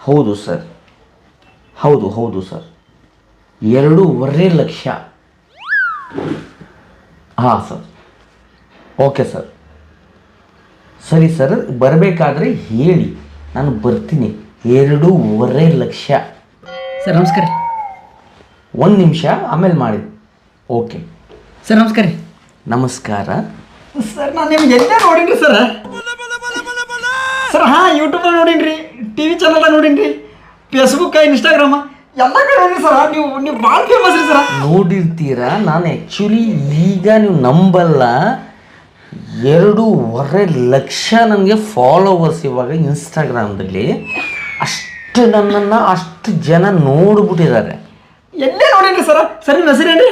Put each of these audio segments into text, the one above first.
ಹೌದು ಸರ್. ಹೌದು ಹೌದು ಸರ್. ಎರಡೂವರೆ ಲಕ್ಷ. ಹಾಂ ಸರ್. Okay sir. ಸರಿ ಸರ್ ಬರಬೇಕಾದ್ರೆ ಹೇಳಿ. ನಾನು ಬರ್ತೀನಿ. ಎರಡೂವರೆ ಲಕ್ಷ. ಸರ್ ನಮಸ್ಕಾರ ರೀ. ಒಂದು ನಿಮಿಷ ಆಮೇಲೆ ಮಾಡಿ. ಓಕೆ. ಸರ್ ನಮಸ್ಕಾರ ರೀ. ನಮಸ್ಕಾರ. ಸರ್ ನಾನು ನಿಮ್ಗೆ ಎಲ್ಲೇ ನೋಡೀನಿ ಸರ್. ಸರ್ ಹಾಂ ಯೂಟ್ಯೂಬ್ದಾಗ ನೋಡಿನ್ರಿ ಟಿ ವಿ ಚಾನಲ್ದಾಗ ನೋಡೀನಿ ರೀ ಫೇಸ್ಬುಕ್ ಇನ್ಸ್ಟಾಗ್ರಾಮ ಎಲ್ಲ ಕಡೆ ಸರ್ ನೀವು ನೀವು ಭಾಳ ಫೇಮಸ್ ರೀ ಸರ್ ನೋಡಿರ್ತೀರಾ? ನಾನು ಆ್ಯಕ್ಚುಲಿ ಈಗ ನೀವು ನಂಬಲ್ಲ. ಎರಡೂವರೆ ಲಕ್ಷ ನನಗೆ ಫಾಲೋವರ್ಸ್ ಇವಾಗ ಇನ್ಸ್ಟಾಗ್ರಾಮ್ದಲ್ಲಿ ಅಷ್ಟು ನನ್ನನ್ನು ಅಷ್ಟು ಜನ ನೋಡ್ಬಿಟ್ಟಿದ್ದಾರೆ. ಎಲ್ಲೇ ನೋಡೀನಿ ಸರ್ ಸರ್ ನಿಮ್ಮ ಹೆಸರೇನು ರೀ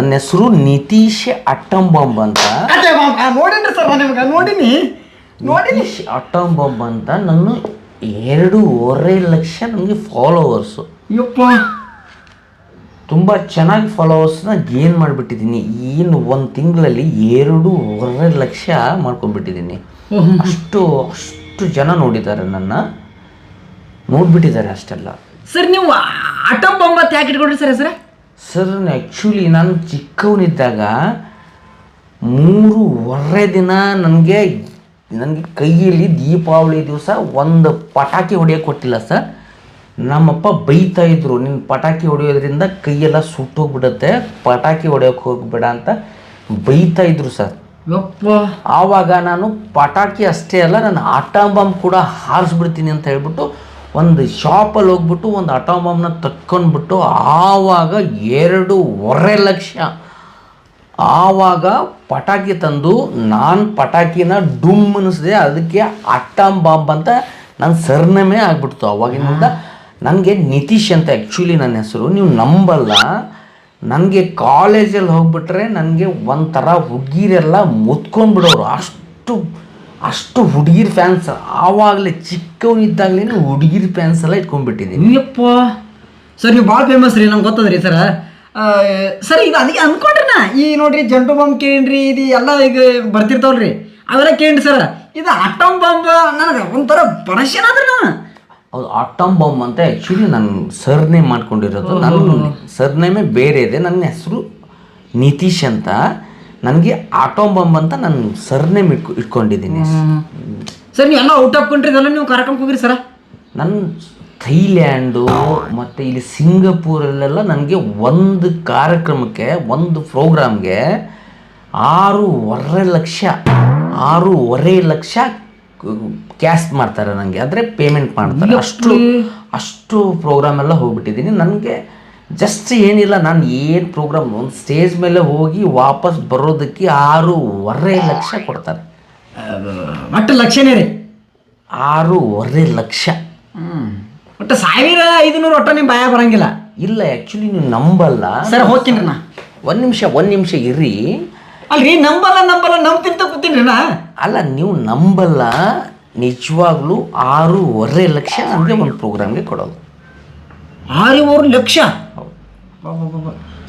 ನನ್ನ ಹೆಸರು ನಿತೀಶ್ ಅಟ್ಟಂಬಂಬ್ ಅಂತ. ಅದೇ ನೋಡೀನಿ ಸರ್ ನಾನು ನಿಮ್ಗೆ ನೋಡೀನಿ. ನೋಡೀನಿ. ನಿತೀಶ್ ಅಟ್ಟಂಬಂಬ್ ಅಂತ ನನ್ನ ಎರಡೂವರೆ ಲಕ್ಷ ನನಗೆ ಫಾಲೋವರ್ಸು ಯಪ್ಪ. ತುಂಬ ಚೆನ್ನಾಗಿ ಫಾಲೋವರ್ಸ್ನ ಗೇನ್ ಮಾಡಿಬಿಟ್ಟಿದ್ದೀನಿ ಏನು ಒಂದು ತಿಂಗಳಲ್ಲಿ ಎರಡೂವರೆ ಲಕ್ಷ ಮಾಡ್ಕೊಂಡ್ಬಿಟ್ಟಿದ್ದೀನಿ ಅಷ್ಟು ಅಷ್ಟು ಜನ ನೋಡಿದ್ದಾರೆ ನನ್ನ. ನೋಡ್ಬಿಟ್ಟಿದ್ದಾರೆ ಅಷ್ಟೆಲ್ಲ. ಸರ್ ನೀವು ಆಟೋ ಬೊಂಬತ್ ಯಾಕೆ ಇಟ್ಕೊಂಡ್ರಿ ಸರ್ ಹೆಸರು? ಸರ್ ಆ್ಯಕ್ಚುಲಿ ನಾನು ಚಿಕ್ಕವನಿದ್ದಾಗ ಮೂರುವರೆ ದಿನ ನನಗೆ ನನಗೆ ಕೈಯಲ್ಲಿ ದೀಪಾವಳಿ ದಿವಸ ಒಂದು ಪಟಾಕಿ ಹೊಡೆಯೋಕೆ ಕೊಟ್ಟಿಲ್ಲ ಸರ್. ನಮ್ಮಪ್ಪ ಬೈತಾ ಇದ್ರು ನಿನ್ನ ಪಟಾಕಿ ಹೊಡೆಯೋದ್ರಿಂದ ಕೈಯೆಲ್ಲ ಸುಟ್ಟೋಗ್ಬಿಡುತ್ತೆ ಪಟಾಕಿ ಹೊಡೆಯೋಕೆ ಹೋಗ್ಬೇಡ ಅಂತ ಬೈತಾ ಇದ್ರು ಸರ್. ಯಪ್ಪ. ಆವಾಗ ನಾನು ಪಟಾಕಿ ಅಷ್ಟೇ ಅಲ್ಲ ನಾನು ಆಟಾಂಬಾಂಬ್ ಬಾಂಬ್ ಕೂಡ ಹಾರಿಸ್ಬಿಡ್ತೀನಿ ಅಂತ ಹೇಳ್ಬಿಟ್ಟು ಒಂದು ಶಾಪಲ್ಲಿ ಹೋಗ್ಬಿಟ್ಟು ಒಂದು ಆಟಮ್ ಬಾಂಬ್ನ ತಕ್ಕೊಂಡ್ಬಿಟ್ಟು ಆವಾಗ ಎರಡೂವರೆ ಲಕ್ಷ. ಆವಾಗ ಪಟಾಕಿ ತಂದು ನಾನು ಪಟಾಕಿನ ಡುಮ್ ಅನ್ನಿಸಿದೆ ಅದಕ್ಕೆ ಅಟ್ಟಾಮ್ ಬಾಂಬ್ ಅಂತ ನನ್ನ ಸರ್ನೇಮೇ ಆಗ್ಬಿಡ್ತು. ಅವಾಗಿನಿಂದ ನನಗೆ ನಿತೀಶ್ ಅಂತ ಆ್ಯಕ್ಚುಲಿ ನನ್ನ ಹೆಸರು ನೀವು ನಂಬಲ್ಲ. ನನಗೆ ಕಾಲೇಜಲ್ಲಿ ಹೋಗ್ಬಿಟ್ರೆ ನನಗೆ ಒಂಥರ ಹುಡುಗಿರೆಲ್ಲ ಮುತ್ಕೊಂಡ್ಬಿಡೋರು. ಅಷ್ಟು ಅಷ್ಟು ಹುಡುಗಿರ್ ಫ್ಯಾನ್ಸ್ ಆವಾಗಲೇ ಚಿಕ್ಕವನಿದ್ದಾಗಲೇ ಹುಡುಗಿರ್ ಫ್ಯಾನ್ಸ್ ಎಲ್ಲ ಇಟ್ಕೊಂಡ್ಬಿಟ್ಟಿದ್ದೀನಿ ಅಯ್ಯಪ್ಪ. ಸರ್ ನೀವು ಭಾಳ ಫೇಮಸ್ ರೀ ನಮ್ಗೆ ಗೊತ್ತದ್ರಿ ಸರ. ಸರ್ ಇದು ಅದಕ್ಕೆ ಅನ್ಕೊಂಡ್ರಿ ನಾ ಈ ನೋಡ್ರಿ ಜಂಟು ಬಾಂಬ್ ಕೇಳ್ರಿ ಇದು ಎಲ್ಲ ಈಗ ಬರ್ತಿರ್ತಾವಲ್ರಿ. ಅವೆಲ್ಲ ಕೇಳಿ ಸರ್. ಇದು ಅಟಮ್ ಬಾಂಬ್ ನನಗೆ ಒಂಥರ ಪರಶನ್ ನಾನು ಹೌದು ಆಟಮ್ ಬಾಂಬ್ ಅಂತ ಆ್ಯಕ್ಚುಲಿ ನಾನು ಸರ್ನೇಮ್ ಮಾಡ್ಕೊಂಡಿರೋದು. ನನ್ನ ಸರ್ನೇಮೇ ಬೇರೆ ಇದೆ. ನನ್ನ ಹೆಸರು ನಿತೀಶ್ ಅಂತ. ನನಗೆ ಆಟೋಮ್ ಬಾಂಬ್ ಅಂತ ನಾನು ಸರ್ನೇಮ್ ಇಟ್ಕೊ ಇಟ್ಕೊಂಡಿದ್ದೀನಿ. ಸರ್ ನೀವು ಎಲ್ಲ ಔಟ್ ಆಫ್ ಕಂಟ್ರಿ ನೀವು ಕರ್ಕೊಂಡು ಹೋಗಿರಿ ಸರ? ನನ್ನ ಥೈಲ್ಯಾಂಡು ಮತ್ತು ಇಲ್ಲಿ ಸಿಂಗಪೂರಲ್ಲೆಲ್ಲ ನನಗೆ ಒಂದು ಕಾರ್ಯಕ್ರಮಕ್ಕೆ ಒಂದು ಪ್ರೋಗ್ರಾಮ್ಗೆ ಆರೂವರೆ ಲಕ್ಷ ಆರೂವರೆ ಲಕ್ಷ ಕ್ಯಾಶ್ ಮಾಡ್ತಾರೆ ನನಗೆ ಅಂದರೆ ಪೇಮೆಂಟ್ ಮಾಡ್ತಾರೆ. ಅಷ್ಟು ಅಷ್ಟು ಪ್ರೋಗ್ರಾಮೆಲ್ಲ ಹೋಗ್ಬಿಟ್ಟಿದ್ದೀನಿ. ನನಗೆ ಜಸ್ಟ್ ಏನಿಲ್ಲ ನಾನು ಏನು ಪ್ರೋಗ್ರಾಮ್ ಒಂದು ಸ್ಟೇಜ್ ಮೇಲೆ ಹೋಗಿ ವಾಪಸ್ ಬರೋದಕ್ಕೆ ಆರೂವರೆ ಲಕ್ಷ ಕೊಡ್ತಾರೆ. ಒಟ್ಟು ಲಕ್ಷನೇ ರೀ. ಆರೂವರೆ ಲಕ್ಷ. ಹ್ಞೂ ಒಟ್ಟು ಸಾವಿರ ಐದುನೂರು ಒಟ್ಟು ನಿಮ್ಮ ಭಯ ಬರಂಗಿಲ್ಲ. ಇಲ್ಲ ಆ್ಯಕ್ಚುಲಿ ನೀವು ನಂಬಲ್ಲ. ಸರ್ ಹೋಗ್ತೀನಿ ನಾ. ಒಂದು ನಿಮಿಷ ಒಂದು ನಿಮಿಷ ಇರ್ರಿ ಅಲ್ರಿ ನಂಬಲ್ಲ ನಂಬಲ್ಲ ನಂಬ್ತಿಂತ ಕೂತೀನಿ ನಾ. ಅಲ್ಲ ನೀವು ನಂಬಲ್ಲ ನಿಜವಾಗ್ಲೂ ಆರೂವರೆ ಲಕ್ಷ ನಮಗೆ ಒಂದು ಪ್ರೋಗ್ರಾಮ್ಗೆ ಕೊಡೋದು. ಆರೂವರೆ ಲಕ್ಷ.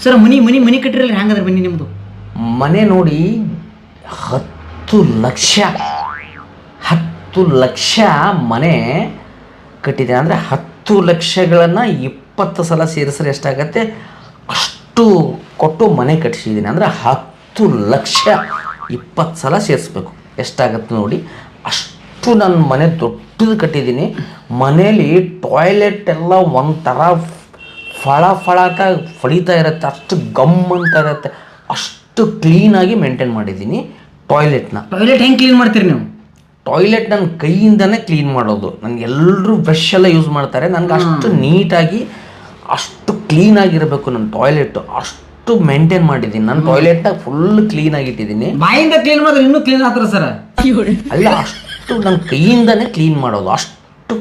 ಸರ್, ಮನಿ ಮನಿ ಮನಿ ಕಟ್ಟಿರಲ್ಲ ಹೆಂಗದ್ರ ಬನ್ನಿ ನಿಮ್ಮದು ಮನೆ ನೋಡಿ ಹತ್ತು ಲಕ್ಷ. ಹತ್ತು ಲಕ್ಷ ಮನೆ ಕಟ್ಟಿದೆ. ಅಂದರೆ ಹತ್ತು ಲಕ್ಷಗಳನ್ನು ಇಪ್ಪತ್ತು ಸಲ ಸೇರಿಸ್ರೆ ಎಷ್ಟಾಗತ್ತೆ? ಅಷ್ಟು ಕೊಟ್ಟು ಮನೆ ಕಟ್ಟಿಸಿದ್ದೀನಿ ಅಂದರೆ ಹತ್ತು ಲಕ್ಷ ಇಪ್ಪತ್ತು ಸಲ ಸೇರಿಸ್ಬೇಕು. ಎಷ್ಟಾಗತ್ತೆ ನೋಡಿ? ಅಷ್ಟು ನನ್ನ ಮನೆ ದೊಡ್ಡದು ಕಟ್ಟಿದ್ದೀನಿ ಮನೇಲಿ ಟಾಯ್ಲೆಟ್ ಎಲ್ಲ ಒಂಥರ ಫಳ ಫಳಕ ಫಳಿತಾ ಇರುತ್ತೆ ಅಷ್ಟು ಗಮ್ ಅಂತ ಇರುತ್ತೆ. ಅಷ್ಟು ಕ್ಲೀನಾಗಿ ಮೇಂಟೈನ್ ಮಾಡಿದ್ದೀನಿ ಟಾಯ್ಲೆಟ್ನ ಟಾಯ್ಲೆಟ್ ಹೆಂಗೆ ಕ್ಲೀನ್ ಮಾಡ್ತೀರಿ ನೀವು? ಟಾಯ್ಲೆಟ್ ನನ್ನ ಕೈಯಿಂದನೇ ಕ್ಲೀನ್ ಮಾಡೋದು. ನನಗೆ ಎಲ್ಲರೂ ಬ್ರಷ್ ಎಲ್ಲ ಯೂಸ್ ಮಾಡ್ತಾರೆ. ನನಗೆ ಅಷ್ಟು ನೀಟಾಗಿ ಅಷ್ಟು ಕ್ಲೀನಾಗಿರಬೇಕು ನನ್ನ ಟಾಯ್ಲೆಟ್ ಅಷ್ಟು ಮೇಂಟೈನ್ ಮಾಡಿದ್ದೀನಿ ನನ್ನ ಟಾಯ್ಲೆಟ್ನ ಫುಲ್ ಕ್ಲೀನಾಗಿ ಇಟ್ಟಿದ್ದೀನಿ ಬಾಯಿಂದ ಕ್ಲೀನ್ ಮಾಡಿದ್ರೆ ಇನ್ನೂ ಕ್ಲೀನ್ ಆಗ್ತಾರೆ ಸರ್. ಅಲ್ಲ ಅಷ್ಟು ನನ್ನ ಕೈಯಿಂದನೇ ಕ್ಲೀನ್ ಮಾಡೋದು. ಅಷ್ಟು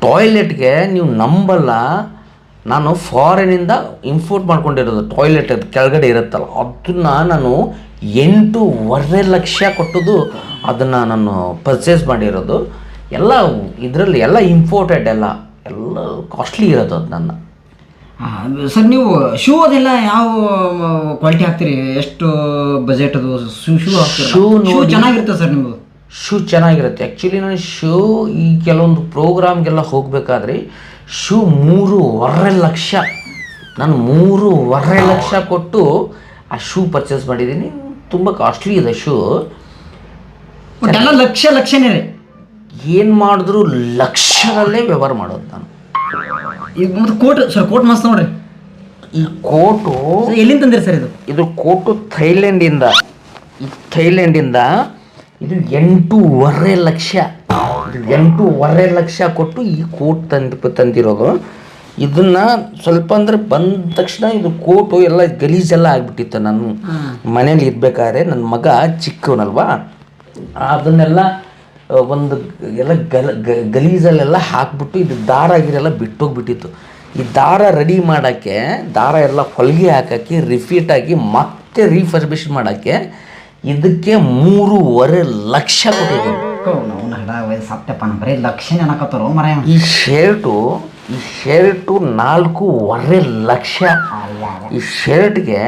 ಟಾಯ್ಲೆಟ್ಗೆ ನೀವು ನಂಬಲ್ಲ. ನಾನು ಫಾರಿನಿಂದ ಇಂಪೋರ್ಟ್ ಮಾಡ್ಕೊಂಡಿರೋದು ಟಾಯ್ಲೆಟ್ ಅದು ಕೆಳಗಡೆ ಇರುತ್ತಲ್ಲ. ಅದನ್ನು ನಾನು ಎಂಟೂವರೆ ಲಕ್ಷ ಕೊಟ್ಟದು ಅದನ್ನು ನಾನು ಪರ್ಚೇಸ್ ಮಾಡಿರೋದು. ಎಲ್ಲ ಇದರಲ್ಲಿ ಎಲ್ಲ ಇಂಪೋರ್ಟೆಡ್ ಎಲ್ಲ. ಎಲ್ಲ ಕಾಸ್ಟ್ಲಿ ಇರೋದು ಅದು ನನ್ನ. ಸರ್ ನೀವು ಶೂ ಅದೆಲ್ಲ ಯಾವ ಕ್ವಾಲಿಟಿ ಹಾಕ್ತೀರಿ? ಎಷ್ಟು ಬಜೆಟ್ ಅದು? ಶೂ ಶೂ ಹಾಕ್ತೀರಿ? ಶೂ ಚೆನ್ನಾಗಿರ್ತದೆ ಚೆನ್ನಾಗಿರುತ್ತೆ ಸರ್ ನಿಮ್ದು? ಶೂ ಚೆನ್ನಾಗಿರುತ್ತೆ. ಆ್ಯಕ್ಚುಲಿ ನಾನು ಶೂ ಈ ಕೆಲವೊಂದು ಪ್ರೋಗ್ರಾಮ್ಗೆಲ್ಲ ಹೋಗಬೇಕಾದ್ರೆ ಶೂ ಮೂರುವರೆ ಲಕ್ಷ. ನಾನು ಮೂರುವರೆ ಲಕ್ಷ ಕೊಟ್ಟು ಆ ಶೂ ಪರ್ಚೇಸ್ ಮಾಡಿದ್ದೀನಿ. ತುಂಬ ಕಾಸ್ಟ್ಲಿ ಇದೆ ಶೂ ಲಕ್ಷ ಲಕ್ಷನೇ ಏನು ಮಾಡಿದ್ರು ಲಕ್ಷದಲ್ಲೇ ವ್ಯವಹಾರ ಮಾಡೋದು ನಾನು. ಈಗ ಮತ್ತು ಕೋಟ್ ಸರ್ ಕೋಟ್ ಮಸ್ತ್ ನೋಡ್ರಿ. ಈ ಕೋಟು ಎಲ್ಲಿಂದ ತಂದಿರಿ ಸರ್ ಇದು? ಇದು ಕೋಟು ಥೈಲ್ಯಾಂಡಿಂದ. ಈ ಥೈಲ್ಯಾಂಡಿಂದ ಇದು ಎಂಟೂವರೆ ಲಕ್ಷ. ಇದು ಎಂಟೂವರೆ ಲಕ್ಷ ಕೊಟ್ಟು ಈ ಕೋಟ್ ತಂದು ತಂದಿರೋದು. ಇದನ್ನ ಸ್ವಲ್ಪ ಅಂದ್ರೆ ಬಂದ ತಕ್ಷಣ ಇದು ಕೋಟು ಎಲ್ಲ ಗಲೀಜೆಲ್ಲ ಆಗಿಬಿಟ್ಟಿತ್ತು ನಾನು. ಮನೇಲಿ ಇರಬೇಕಾದ್ರೆ ನನ್ನ ಮಗ ಚಿಕ್ಕವನಲ್ವಾ? ಅದನ್ನೆಲ್ಲ ಒಂದು ಎಲ್ಲ ಗಲ ಗಲೀಜಲ್ಲೆಲ್ಲ ಹಾಕ್ಬಿಟ್ಟು ಇದು ದಾರ ಗಿರೆಲ್ಲ ಬಿಟ್ಟೋಗ್ಬಿಟ್ಟಿತ್ತು. ಈ ದಾರ ರೆಡಿ ಮಾಡೋಕ್ಕೆ ದಾರ ಎಲ್ಲ ಹೊಲಿಗೆ ಹಾಕೋಕ್ಕೆ ರಿಫೀಟ್ ಆಗಿ ಮತ್ತೆ ರೀಫರ್ಬಿಷ್ ಮಾಡೋಕ್ಕೆ ಇದಕ್ಕೆ ಮೂರುವರೆ ಲಕ್ಷ ಹಡ ಸತ್ಯಪ್ಪ ಬರೀ ಲಕ್ಷ ಅನ್ನಕತ್ತಾರೋ ಮರ. ಈ ಶರ್ಟು ಈ ಶರ್ಟು ನಾಲ್ಕೂವರೆ ಲಕ್ಷ. ಈ ಶರ್ಟ್ಗೆ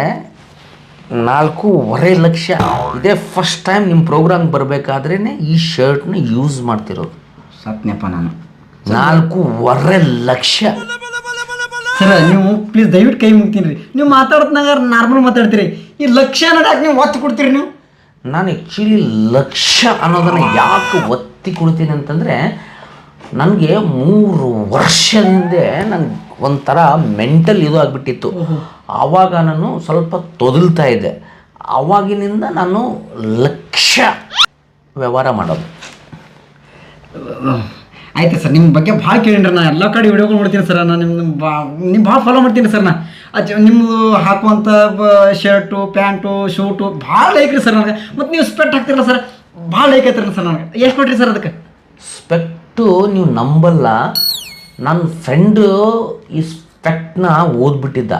ನಾಲ್ಕೂವರೆ ಲಕ್ಷ. ಇದೇ ಫಸ್ಟ್ ಟೈಮ್ ನಿಮ್ಮ ಪ್ರೋಗ್ರಾಮ್ ಬರಬೇಕಾದ್ರೇ ಈ ಶರ್ಟ್ನ ಯೂಸ್ ಮಾಡ್ತಿರೋದು. ಸತ್ಯಪ್ಪ ನಾನು. ನಾಲ್ಕೂವರೆ ಲಕ್ಷ. ಸರ್ ನೀವು ಪ್ಲೀಸ್ ದಯವಿಟ್ಟು ಕೈ ಮುಗ್ತೀನಿ ರೀ. ನೀವು ಮಾತಾಡೋದ್ನಾಗ ನಾರ್ಮಲ್ ಮಾತಾಡ್ತೀರಿ. ಈ ಲಕ್ಷ ಅನ್ನೋದಾಕೆ ನೀವು ಒತ್ತು ಕೊಡ್ತೀರಿ ನೀವು? ನಾನು ಆ್ಯಕ್ಚುಲಿ ಲಕ್ಷ ಅನ್ನೋದನ್ನು ಯಾಕೆ ಒತ್ತಿ ಕೊಡ್ತೀನಿ ಅಂತಂದರೆ ನನಗೆ ಮೂರು ವರ್ಷದಿಂದ ನನಗೆ ಒಂಥರ ಮೆಂಟಲ್ ಇದು ಆಗಿಬಿಟ್ಟಿತ್ತು. ಆವಾಗ ನಾನು ಸ್ವಲ್ಪ ತೊದಲ್ತಾ ಇದ್ದೆ. ಆವಾಗಿನಿಂದ ನಾನು ಲಕ್ಷ ವ್ಯವಹಾರ ಮಾಡೋದು. ಆಯ್ತು ಸರ್, ನಿಮ್ಮ ಬಗ್ಗೆ ಭಾಳ ಕೇಳಿನ್ರಿ ನಾನು ಎಲ್ಲ ಕಡೆ ವಿಡಿಯೋಗಳು ನೋಡ್ತೀನಿ ಸರ್ ನಾನು ನಿಮ್ಮ ಬಾ ನಿಮ್ಮ ಭಾಳ ಫಾಲೋ ಮಾಡ್ತೀನಿ ಸರ್ ನಾ. ಅದು ನಿಮ್ಮದು ಹಾಕುವಂಥ ಶರ್ಟು ಪ್ಯಾಂಟು ಶೂಟು ಭಾಳ ಲೈಕ್ ರೀ ಸರ್ ನನಗೆ. ಮತ್ತು ನೀವು ಸ್ಪೆಟ್ ಹಾಕ್ತಿರಲ್ಲ ಸರ್, ಭಾಳ ಲೈಕ್ ಐತ್ರಲ್ಲ ಸರ್ ನನಗೆ. ಎಷ್ಟು ಕೊಟ್ರಿ ಸರ್ ಅದಕ್ಕೆ? ಸ್ಪೆಕ್ಟು ನೀವು ನಂಬಲ್ಲ ನನ್ನ ಫ್ರೆಂಡು ಈ ಸ್ಪೆಕ್ಟ್ನ ಓದ್ಬಿಟ್ಟಿದ್ದ.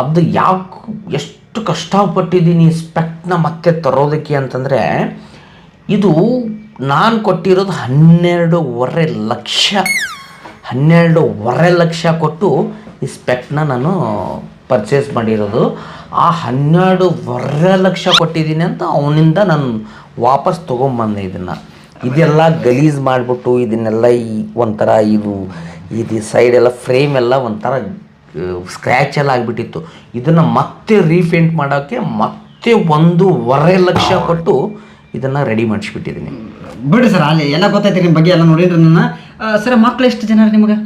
ಅದು ಯಾಕೆ ಎಷ್ಟು ಕಷ್ಟಪಟ್ಟಿದ್ದೀನಿ ಸ್ಪೆಕ್ಟ್ನ ಮತ್ತೆ ತರೋದಕ್ಕೆ ಅಂತಂದರೆ, ಇದು ನಾನು ಕೊಟ್ಟಿರೋದು ಹನ್ನೆರಡೂವರೆ ಲಕ್ಷ. ಹನ್ನೆರಡೂವರೆ ಲಕ್ಷ ಕೊಟ್ಟು ಈ ಸ್ಪೆಕ್ಟ್ನ ನಾನು ಪರ್ಚೇಸ್ ಮಾಡಿರೋದು. ಆ ಹನ್ನೆರಡೂವರೆ ಲಕ್ಷ ಕೊಟ್ಟಿದ್ದೀನಿ ಅಂತ ಅವನಿಂದ ನಾನು ವಾಪಸ್ ತೊಗೊಂಬಂದೆ ಇದನ್ನು. ಇದೆಲ್ಲ ಗಲೀಜ್ ಮಾಡಿಬಿಟ್ಟು ಇದನ್ನೆಲ್ಲ ಈ ಒಂಥರ ಇದು ಇದು ಸೈಡ್ ಎಲ್ಲ ಫ್ರೇಮ್ ಎಲ್ಲ ಒಂಥರ ಸ್ಕ್ರ್ಯಾಚ್ ಎಲ್ಲ ಆಗಿಬಿಟ್ಟಿತ್ತು. ಇದನ್ನು ಮತ್ತೆ ರೀಪೇಂಟ್ ಮಾಡೋಕ್ಕೆ ಮತ್ತೆ ಒಂದೂವರೆ ಲಕ್ಷ ಕೊಟ್ಟು ಇದನ್ನು ರೆಡಿ ಮಾಡಿಸ್ಬಿಟ್ಟಿದ್ದೀನಿ. ಬಿಡ್ರಿ ಸರ್ ಅಲ್ಲಿ ಎಲ್ಲ ಗೊತ್ತೈತಿ ನಿಮ್ಮ ಬಗ್ಗೆ ಎಲ್ಲ ನೋಡಿದ್ರಿ ನನ್ನ ಸರ್ ಮಕ್ಳು ಎಷ್ಟು ಜನ ರೀ ನಿಮಗೆ?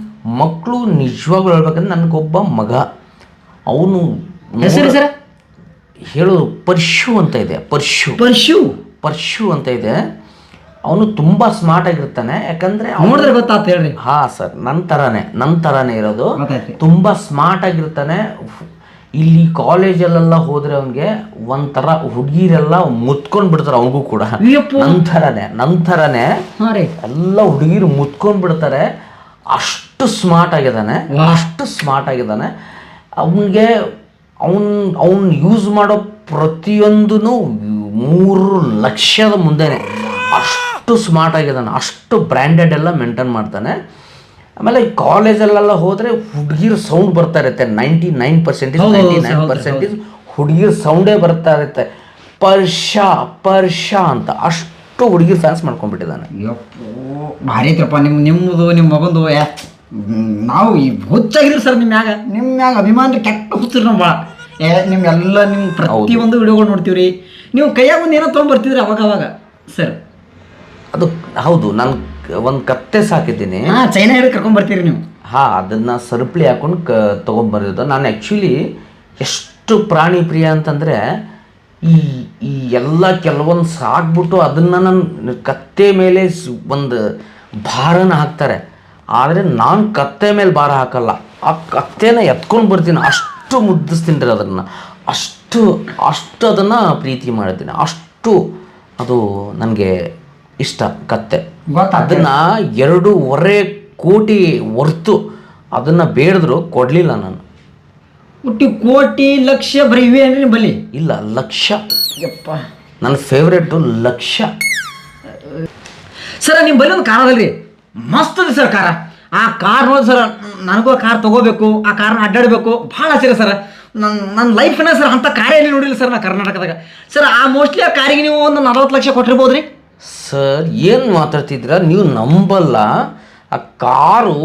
ಮಕ್ಕಳು ನಿಜವಾಗ್ಲೂ ಹೇಳ್ಬೇಕಂದ್ರೆ ನನಗೊಬ್ಬ ಮಗ. ಅವನು ಹೆಸರು ಸರ್? ಹೇಳು ಪರ್ಶು ಅಂತ ಇದೆ ಪರ್ಶು. ಪರ್ಶು? ಪರ್ಶು ಅಂತ ಇದೆ. ಅವನು ತುಂಬ ಸ್ಮಾರ್ಟ್ ಆಗಿರ್ತಾನೆ ಯಾಕಂದ್ರೆ ನೋಡಿದ್ರೆ ಗೊತ್ತಾತ ಹೇಳ್ರಿ. ಹಾ ಸರ್ ನನ್ನ ಥರನೇ ನನ್ನ ಥರನೇ ಇರೋದು. ತುಂಬ ಸ್ಮಾರ್ಟ್ ಆಗಿರ್ತಾನೆ ಇಲ್ಲಿ ಕಾಲೇಜಲ್ಲೆಲ್ಲ ಹೋದ್ರೆ ಅವನಿಗೆ ಒಂಥರ ಹುಡುಗಿರೆಲ್ಲ ಮುತ್ಕೊಂಡ್ ಬಿಡ್ತಾರೆ ಅವನಿಗೂ ಕೂಡ. ನಂತರನೇ ನಂತರನೇ ಎಲ್ಲ ಹುಡುಗಿರು ಮುತ್ಕೊಂಡ್ ಬಿಡ್ತಾರೆ. ಅಷ್ಟು ಸ್ಮಾರ್ಟ್ ಆಗಿದ್ದಾನೆ. ಅಷ್ಟು ಸ್ಮಾರ್ಟ್ ಆಗಿದ್ದಾನೆ. ಅವನಿಗೆ ಅವನ್ ಅವನ್ ಯೂಸ್ ಮಾಡೋ ಪ್ರತಿಯೊಂದೂ ಮೂರು ಲಕ್ಷದ ಮುಂದೆನೆ. ಅಷ್ಟು ಸ್ಮಾರ್ಟ್ ಆಗಿದ್ದಾನೆ. ಅಷ್ಟು ಬ್ರ್ಯಾಂಡೆಡ್ ಎಲ್ಲ ಮೇಂಟೈನ್ ಮಾಡ್ತಾನೆ. ಆಮೇಲೆ ಕಾಲೇಜಲ್ಲೆಲ್ಲ ಹೋದರೆ ಹುಡುಗಿರು ಸೌಂಡ್ ಬರ್ತಾ ಇರುತ್ತೆ. Ninety nine percentage ninety nine percentage ಹುಡುಗಿರು ಸೌಂಡೇ ಬರ್ತಾ ಇರುತ್ತೆ. ಪರ್ಷಾ ಪರ್ಷಾ ಅಂತ ಅಷ್ಟು ಹುಡುಗಿರು ಫ್ಯಾನ್ಸ್ ಮಾಡ್ಕೊಂಡ್ಬಿಟ್ಟಿದ್ದಾನೆ. ಭಾರಿ ಐತ್ರಪ್ಪ ನಿಮ್ಮ ನಿಮ್ಮದು ನಿಮ್ಮ ಮಗಂದು ಯಾ ನಾವು ಈ ಹುಚ್ಚಾಗಿದ್ರಿ ಸರ್ ನಿಮ್ಮ ಮ್ಯಾಗ. ನಿಮ್ಮ ಮ್ಯಾಗ ಅಭಿಮಾನ ಕೆಟ್ಟ ಹುಚ್ಚಿರಿ ನಾವು ಭಾಳ ಏ ನಿಮ್ಮೆಲ್ಲ ನಿಮ್ಮ ಪ್ರತಿ ಒಂದು ವಿಡಿಯೋಗಳು ನೋಡ್ತೀವಿ ರೀ ನೀವು ಕೈಯಾಗ ಒಂದು ಏನೋ ತೊಗೊಂಡ್ಬರ್ತಿದ್ರಿ ಅವಾಗ ಅವಾಗ ಸರ್. ಅದು ಹೌದು ನಾನು ಒಂದು ಕತ್ತೆ ಸಾಕಿದ್ದೀನಿ. ಹಾಂ ಚೈನಾ ಹಿಡಿದು ಕರ್ಕೊಂಡ್ ಬರ್ತೀರಿ ನೀವು. ಹಾಂ ಅದನ್ನು ಸರಪಳಿ ಹಾಕೊಂಡು ಕ ತೊಗೊಂಬರೋದು ನಾನು ಆ್ಯಕ್ಚುಲಿ ಎಷ್ಟು ಪ್ರಾಣಿ ಪ್ರಿಯ ಅಂತಂದರೆ ಈ ಈ ಎಲ್ಲ ಕೆಲವೊಂದು ಸಾಕ್ಬಿಟ್ಟು ಅದನ್ನು ನನ್ನ ಕತ್ತೆ ಮೇಲೆ ಒಂದು ಭಾರನ ಹಾಕ್ತಾರೆ. ಆದರೆ ನಾನು ಕತ್ತೆ ಮೇಲೆ ಭಾರ ಹಾಕಲ್ಲ. ಆ ಕತ್ತೆನ ಎತ್ಕೊಂಡು ಬರ್ತೀನಿ. ಅಷ್ಟು ಮುದ್ದಿಸ್ತೀನಿ ರೀ ಅದನ್ನು ಅಷ್ಟು ಅಷ್ಟು ಅದನ್ನು ಪ್ರೀತಿ ಮಾಡಿದ್ದೀನಿ ಅಷ್ಟು ಅದು ನನಗೆ ಇಷ್ಟ ಕತ್ತೆ. ಅದನ್ನ ಎರಡೂವರೆ ಕೋಟಿ ಹೊರ್ತು ಅದನ್ನ ಬೇಡಿದ್ರು ಕೊಡಲಿಲ್ಲ ನಾನು. ಹುಟ್ಟಿ ಕೋಟಿ ಲಕ್ಷ ಬರೀವಿ ಅಂದ್ರೆ ಬಲಿ ಇಲ್ಲ ಲಕ್ಷ. ಯಪ್ಪ. ನನ್ನ ಫೇವ್ರೇಟು ಲಕ್ಷ. ಸರ್ ನಿಮ್ಮ ಬಲಿ ಒಂದು ಕಾರ ಮಸ್ತ್ ಅದ ಸರ್ ಕಾರ. ಆ ಕಾರ್ ನೋಡಿ ಸರ್ ನನಗೂ ಆ ಕಾರ್ ತಗೋಬೇಕು ಆ ಕಾರ್ನ ಅಡ್ಡಾಡಬೇಕು. ಭಾಳ ಆಸೆ ಸರ್. ನನ್ನ ನನ್ನ ಲೈಫ್ನ ಸರ್ ಅಂಥ ಕಾರೇ ಎಲ್ಲಿ ನೋಡಿಲ್ಲ ಸರ್ ನಾ ಕರ್ನಾಟಕದಾಗ. ಸರ್ ಆ ಮೋಸ್ಟ್ಲಿ ಆ ಕಾರಿಗೆ ನೀವು ಒಂದು ನಲವತ್ತು ಲಕ್ಷ ಕೊಟ್ಟಿರ್ಬೋದು ರೀ ಸರ್ ಏನು ಮಾತಾಡ್ತಿದ್ದೀರಾ? ನೀವು ನಂಬಲ್ಲ. ಆ ಕಾರು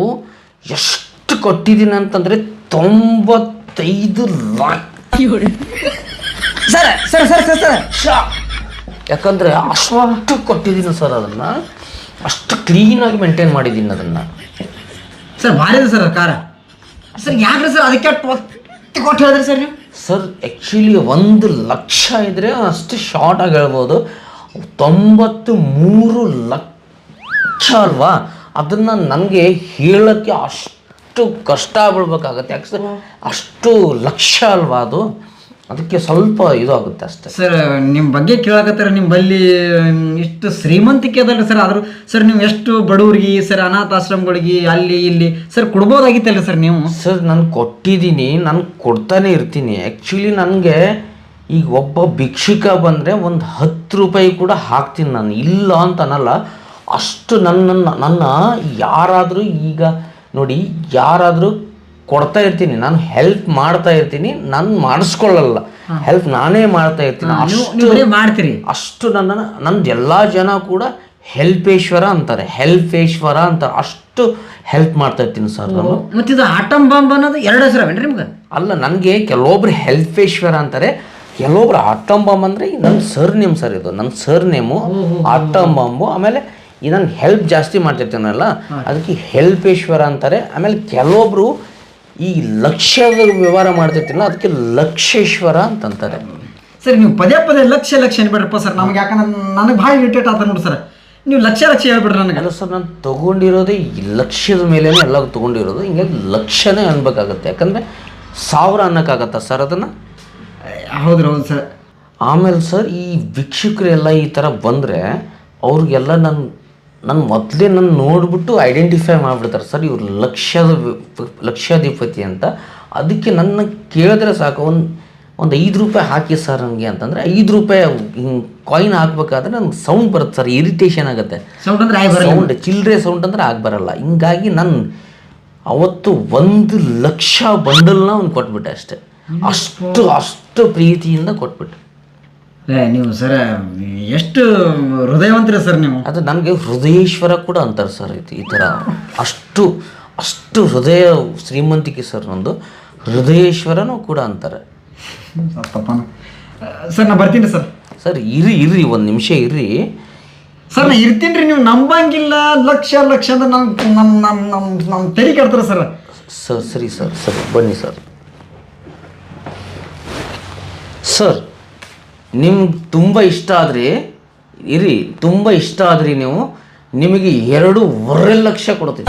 ಎಷ್ಟು ಕೊಟ್ಟಿದ್ದೀನಿ ಅಂತಂದರೆ ತೊಂಬತ್ತೈದು sir sir sir sir sir. Shah ಯಾಕಂದರೆ ಅಷ್ಟು ಕೊಟ್ಟಿದ್ದೀನಿ ಸರ್ ಅದನ್ನು. ಅಷ್ಟು ಕ್ಲೀನಾಗಿ ಮೇಂಟೈನ್ ಮಾಡಿದ್ದೀನಿ ಅದನ್ನು. ಸರ್ ಭಾರಿ ಸರ್ ಕಾರ. ಸರ್ ಯಾಕ್ರಿ ಸರ್ ಅದಕ್ಕೆ ಕೊಟ್ಟು ಹೇಳಿದ್ರೆ ಸರ್ ನೀವು? ಸರ್ ಆ್ಯಕ್ಚುಲಿ ಒಂದು ಲಕ್ಷ ಇದ್ದರೆ ಅಷ್ಟು ಶಾರ್ಟಾಗಿ ಆಗಿ ಹೇಳ್ಬೋದು. ತೊಂಬತ್ತು ಮೂರು ಲಕ್ಷ ಅಲ್ವಾ? ಅದನ್ನು ನನಗೆ ಹೇಳೋಕ್ಕೆ ಅಷ್ಟು ಕಷ್ಟ ಬೀಳ್ಬೇಕಾಗತ್ತೆ ಯಾಕೆ ಅಷ್ಟು ಲಕ್ಷ ಅಲ್ವಾ ಅದು? ಅದಕ್ಕೆ ಸ್ವಲ್ಪ ಇದು ಆಗುತ್ತೆ ಅಷ್ಟೇ. ಸರ್ ನಿಮ್ಮ ಬಗ್ಗೆ ಕೇಳಕತ್ತಾರ ನಿಮ್ಮ ಬಲ್ಲಿ ಇಷ್ಟು ಶ್ರೀಮಂತಿಕೆ ಅದಲ್ಲ ಸರ್. ಆದರೂ ಸರ್ ನೀವು ಎಷ್ಟು ಬಡವ್ರಿಗೆ ಸರ್ ಅನಾಥಾಶ್ರಮಗಳಿಗೆ ಅಲ್ಲಿ ಇಲ್ಲಿ ಸರ್ ಕೊಡ್ಬೋದಾಗಿತ್ತಲ್ಲ ಸರ್ ನೀವು? ಸರ್ ನಾನು ಕೊಟ್ಟಿದ್ದೀನಿ. ನಾನು ಕೊಡ್ತಾನೆ ಇರ್ತೀನಿ. ಆ್ಯಕ್ಚುಲಿ ನನಗೆ ಈಗ ಒಬ್ಬ ಭಿಕ್ಷುಕ ಬಂದರೆ ಒಂದು ಹತ್ತು ರೂಪಾಯಿ ಕೂಡ ಹಾಕ್ತೀನಿ ನಾನು. ಇಲ್ಲ ಅಂತ ಅನ್ನಲ್ಲ ಅಷ್ಟು ನನ್ನನ್ನು ನನ್ನ ಯಾರಾದರೂ ಈಗ ನೋಡಿ ಯಾರಾದರೂ ಕೊಡ್ತಾ ಇರ್ತೀನಿ ನಾನು ಹೆಲ್ಪ್ ಮಾಡ್ತಾ ಇರ್ತೀನಿ ನಾನು ಮಾಡಿಸ್ಕೊಳ್ಳಲ್ಲ. ಹೆಲ್ಪ್ ನಾನೇ ಮಾಡ್ತಾ ಇರ್ತೀನಿ. ಅಷ್ಟು ಮಾಡ್ತೀರಿ. ಅಷ್ಟು ನನ್ನ ನಂದು ಎಲ್ಲ ಜನ ಕೂಡ ಹೆಲ್ಪೇಶ್ವರ ಅಂತಾರೆ ಹೆಲ್ಪೇಶ್ವರ ಅಂತಾರೆ. ಅಷ್ಟು ಹೆಲ್ಪ್ ಮಾಡ್ತಾ ಇರ್ತೀನಿ ಸರ್ ನಾನು. ಮತ್ತು ಇದು ಆಟಮ್ ಬಾಂಬ್ ಅನ್ನೋದು ಎರಡು ಹೆಸರು ನಿಮ್ಗೆ? ಅಲ್ಲ ನನಗೆ ಕೆಲವೊಬ್ರು ಹೆಲ್ಪೇಶ್ವರ ಅಂತಾರೆ. ಕೆಲವೊಬ್ರು ಆಟಮ್ ಬಾಂಬ್ ಅಂದರೆ ನನ್ನ ಸರ್ ನೇಮ್ ಸರ್ ಇದು ನನ್ನ ಸರ್ ನೇಮು ಆಟಮ್ ಬಾಂಬು ಆಮೇಲೆ ಈ ನಾನು ಹೆಲ್ಪ್ ಜಾಸ್ತಿ ಮಾಡ್ತಿರ್ತೀನಲ್ಲ ಅದಕ್ಕೆ ಹೆಲ್ಪೇಶ್ವರ ಅಂತಾರೆ ಆಮೇಲೆ ಕೆಲವೊಬ್ರು ಈ ಲಕ್ಷ್ಯದ ವ್ಯವಹಾರ ಮಾಡ್ತಿರ್ತೀನಲ್ಲ ಅದಕ್ಕೆ ಲಕ್ಷೇಶ್ವರ ಅಂತಂತಾರೆ. ಸರ್ ನೀವು ಪದೇ ಪದೇ ಲಕ್ಷ ಲಕ್ಷ ಹೇಳಿಬಿಡ್ರಪ್ಪ ಸರ್ ನಮ್ಗೆ ಯಾಕಂದ್ರೆ ನನಗೆ ಭಾಳ ಇರಿಟೇಟ್ ಆತ ನೋಡಿ ಸರ್. ನೀವು ಲಕ್ಷ ಲಕ್ಷ ಹೇಳ್ಬಿಡ್ರಿ ನನಗೆ. ಅಲ್ಲ ಸರ್ ನಾನು ತೊಗೊಂಡಿರೋದೇ ಈ ಲಕ್ಷ್ಯದ ಮೇಲೆ ಎಲ್ಲ ತೊಗೊಂಡಿರೋದು ಹಿಂಗಾಗಿ ಲಕ್ಷನೇ ಅನ್ಬೇಕಾಗತ್ತೆ ಯಾಕಂದರೆ ಸಾವಿರ ಅನ್ನೋಕ್ಕಾಗತ್ತಾ ಸರ್ ಅದನ್ನು? ಹೌದ್ರಿ ಹೌದು ಸರ್. ಆಮೇಲೆ ಸರ್ ಈ ಭಿಕ್ಷುಕರೆಲ್ಲ ಈ ಥರ ಬಂದರೆ ಅವ್ರಿಗೆಲ್ಲ ನನ್ನ ನನ್ನ ಮೊದಲೇ ನನ್ನ ನೋಡಿಬಿಟ್ಟು ಐಡೆಂಟಿಫೈ ಮಾಡಿಬಿಡ್ತಾರೆ. ಸರ್ ಇವ್ರು ಲಕ್ಷದ ಲಕ್ಷಾಧಿಪತಿ ಅಂತ. ಅದಕ್ಕೆ ನನ್ನ ಕೇಳಿದ್ರೆ ಸಾಕು ಒಂದು ಒಂದು ಐದು ರೂಪಾಯಿ ಹಾಕಿ ಸರ್ ನನಗೆ ಅಂತಂದರೆ ಐದು ರೂಪಾಯಿ ಹಿಂಗೆ ಕಾಯಿನ್ ಹಾಕ್ಬೇಕಾದ್ರೆ ನನಗೆ ಸೌಂಡ್ ಬರುತ್ತೆ ಸರ್ ಇರಿಟೇಷನ್ ಆಗುತ್ತೆ. ಸೌಂಡ್ ಅಂದ್ರೆ ಸೌಂಡ್ ಚಿಲ್ಲರೆ ಸೌಂಡ್ ಅಂದ್ರೆ ಆಗಿ ಬರಲ್ಲ. ಹಿಂಗಾಗಿ ನಾನು ಅವತ್ತು ಒಂದು ಲಕ್ಷ ಬಂಡಲ್ನ ಅವ್ನು ಕೊಟ್ಬಿಟ್ಟೆ ಅಷ್ಟೇ. ಅಷ್ಟು ಅಷ್ಟು ಪ್ರೀತಿಯಿಂದ ಕೊಟ್ಬಿಟ್ಟು ಏ ನೀವು ಸರ್ ಎಷ್ಟು ಹೃದಯವಂತರ ಸರ್ ನೀವು? ಅದು ನನಗೆ ಹೃದಯೇಶ್ವರ ಕೂಡ ಅಂತಾರೆ ಸರ್ ಇದು ಈ ಥರ. ಅಷ್ಟು ಅಷ್ಟು ಹೃದಯ ಶ್ರೀಮಂತಿಕೆ ಸರ್ ನಂದು. ಹೃದಯೇಶ್ವರನೂ ಕೂಡ ಅಂತಾರೆ. ಸರ್ ನಾ ಬರ್ತೀನಿ ಸರ್. ಸರ್ ಇರಿ ಇರ್ರಿ ಒಂದು ನಿಮಿಷ ಇರ್ರಿ ಸರ್ ನಾ ಇರ್ತೀನಿ ರೀ ನೀವು ನಂಬಂಗಿಲ್ಲ ಲಕ್ಷ ಲಕ್ಷ ಅಂದ್ರೆ ನಮ್ಮ ನಮ್ಮ ನಮ್ಮ ನಮ್ಮ ನಮ್ಮ ತೆರಿ ಕೆಡ್ತಾರೆ ಸರ್. ಸರ್ ಸರಿ ಸರ್ ಸರಿ ಬನ್ನಿ ಸರ್. ಸರ್ ನಿಮ್ಗೆ ತುಂಬ ಇಷ್ಟ ಆದರೆ ಇರಿ ತುಂಬ ಇಷ್ಟ ಆದ್ರಿ ನೀವು ನಿಮಗೆ ಎರಡೂವರೆ ಲಕ್ಷ ಕೊಡ್ತೀನಿ.